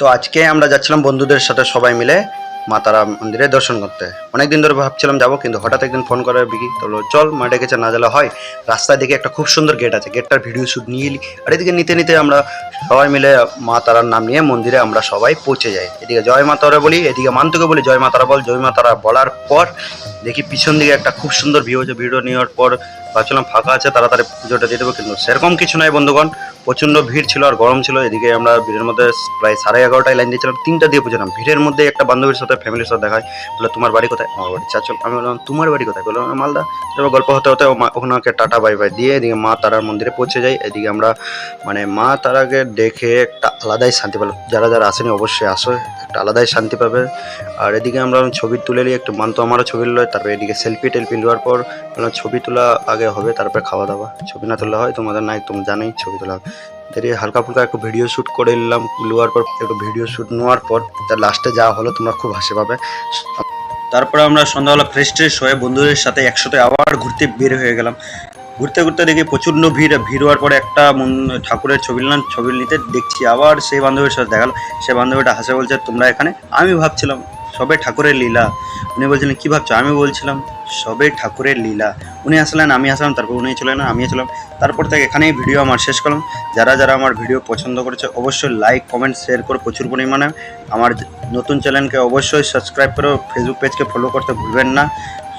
তো আজকে আমরা যাচ্ছিলাম বন্ধুদের সাথে সবাই মিলে মা তারা মন্দিরে দর্শন করতে। অনেক দিন ধরে ভাবছিলাম যাব, কিন্তু হঠাৎ একদিন ফোন করে বিকি, তো চল, মা ডেকেছে, না গেলে হয়। রাস্তায় দিকে একটা খুব সুন্দর গেট আছে গেটটার ভিডিও শ্যুট নিয়ে এলি আর এদিকে নিতে নিতে আমরা সবাই মিলে মা তারার নাম নিয়ে মন্দিরে আমরা সবাই পৌঁছে যাই। এদিকে জয় মা তারা বলি, এদিকে মান্তুকে বলি, জয় মা তারা বল। জয় মা তারা বলার পর দেখি পিছন দিকে একটা খুব সুন্দর ভিউ হচ্ছে ভিডিও নেওয়ার পর ভাবছিলাম ফাঁকা আছে, তাড়াতাড়ি পুজোটা দিয়ে দেবো, কিন্তু সেরকম কিছু নয় বন্ধুগণ। প্রচণ্ড ভিড় ছিল আর গরম ছিল, এদিকে আমরা ভিড়ের মধ্যে প্রায় সাড়ে এগারোটায় লাইন দিয়েছিলাম, তিনটা দিয়ে পুজোলাম ভিড়ের মধ্যে একটা বান্ধবীর সাথে, ফ্যামিলির সাথে দেখায়, বলে, তোমার বাড়ি কোথায়? আমার বাড়ি চাচল আমি বললাম, তোমার বাড়ি কোথায়? বললাম, মালদা। তারপর গল্প হতে হতে ওনাকে টাটা, বাই বাই দিয়ে এদিকে মা তারার মন্দিরে পৌঁছে যাই এদিকে আমরা মানে মা তারাকে দেখে একটা আলাদাই শান্তি পেলাম। যারা যারা আসেনি অবশ্যই আসো, একটা আলাদাই শান্তি পাবে। আর এদিকে আমরা ছবি তুলে নিই, একটু মানতো আমারও ছবি নিল তারপরে এদিকে সেলফি টেলফি নেওয়ার পর ছবি তোলা আগে হবে, তারপরে খাওয়া দাওয়া। ছবি না তোলা হয়, তোমাদের নাই, তুমি জানোই, ছবি তোলা। দেরি হালকা ফুলকা একটু ভিডিও শ্যুট করে নিলাম নেওয়ার পর একটু ভিডিও শ্যুট নেওয়ার পর, তার লাস্টে যা হলো তোমরা খুব হাসি পাবে। তারপরে আমরা সন্ধ্যাবেলা ফ্রেশ ট্রেশ হয়ে বন্ধুদের সাথে একসাথে আবার ঘুরতে বের হয়ে গেলাম। ঘুরতে ঘুরতে দেখি প্রচণ্ড ভিড় ভিড় হওয়ার পরে একটা ঠাকুরের ছবি নিলাম, ছবি নিতে দেখছি আবার সেই বান্ধবীর সাথে দেখাল সে বান্ধবীটা হাসে বলছে, তোমরা এখানে? আমি ভাবছিলাম, সবে ঠাকুরের লীলা। উনি বলছিলেন, কী ভাবছ? আমি বলছিলাম সবে ঠাকুরের লীলা। উনি আসলেন, আমি আসলাম, তারপর উনি চলে এলেন, আমি চলাম তারপর থেকে এখানেই ভিডিও আমার শেষ করলাম। যারা যারা আমার ভিডিও পছন্দ করেছে, অবশ্যই লাইক কমেন্ট শেয়ার করে প্রচুর পরিমাণে। আমার নতুন চ্যানেলকে অবশ্যই সাবস্ক্রাইব করে ফেসবুক পেজকে ফলো করতে ভুলবেন না।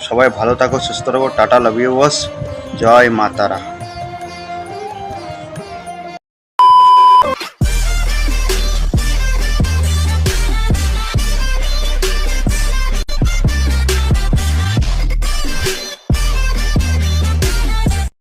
সবাই ভালো থাকো, সুস্থ রাখো টাটা লাভ ইউ বস জয় মাতারা।